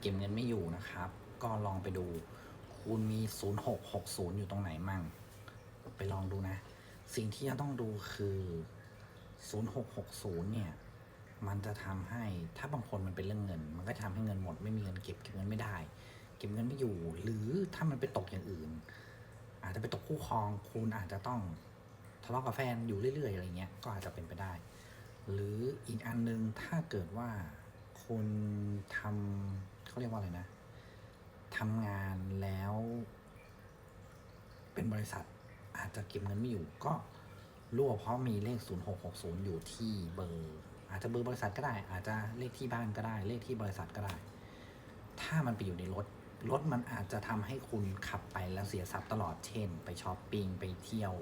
เก็บเงินไม่อยู่นะครับ ก็ลองไปดู คุณมี 0660 อยู่ตรงไหนมั่ง ไปลองดูนะ สิ่งที่จะต้องดูคือ 0660 เนี่ย มันจะทำให้ถ้าบางคนมันเป็นเรื่องเงิน มันก็ทำให้เงินหมดไม่มีเงินเก็บเก็บเงินไม่ได้ เก็บเงินไม่อยู่ หรือถ้ามันไปตกอย่างอื่น อาจจะไปตกคู่ครอง คุณอาจจะต้องทะเลาะกับแฟนอยู่เรื่อยๆอะไรเงี้ยก็อาจจะเป็นไปได้ หรืออีกอันนึงถ้าเกิดว่าคุณทำ เขาเรียกว่าอะไรนะทำงานแล้วเป็นบริษัทอาจจะเก็บเงินไม่อยู่ ก็รั่วเพราะมีเลข 0660 อยู่ที่เบอร์ อาจจะเบอร์บริษัทก็ได้ อาจจะเลขที่บ้านก็ได้ เลขที่บริษัทก็ได้ ถ้ามันไปอยู่ในรถ รถมันอาจจะทำให้คุณขับไปแล้วเสียทรัพย์ตลอด เช่น ไปช้อปปิ้งไปเที่ยว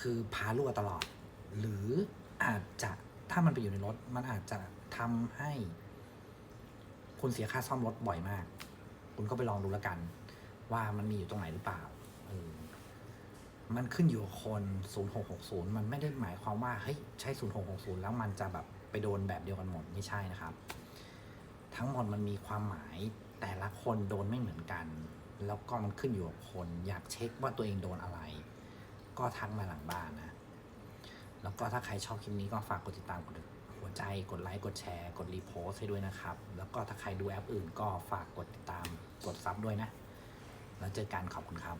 คือพารั่วตลอด หรืออาจจะถ้ามันไปอยู่ในรถ มันอาจจะทำให้ คุณเสียค่าซ่อมรถบ่อยมาก คุณก็ไปลองดูแล้วกัน ว่ามันมีอยู่ตรงไหนหรือเปล่าเออมันขึ้นอยู่กับคน 0660 มันไม่ได้หมายความว่าเฮ้ยใช้ 0660 แล้วมันจะแบบไปโดนแบบเดียวกันหมดไม่ใช่นะครับ ทั้งหมดมันมีความหมายแต่ละคนโดนไม่เหมือนกัน แล้วก็มันขึ้นอยู่กับคน อยากเช็คว่าตัวเองโดนอะไร ก็ทักมาหลังบ้านนะ แล้วก็ถ้าใครชอบคลิปนี้ก็ฝากกดติดตามกดหัว ใจกดไลค์กดแชร์ กดรีโพสให้ด้วยนะครับ แล้วก็ถ้าใครดูแอปอื่นก็ฝากกดติดตามกดซับด้วยนะ แล้วเจอกันขอบคุณครับ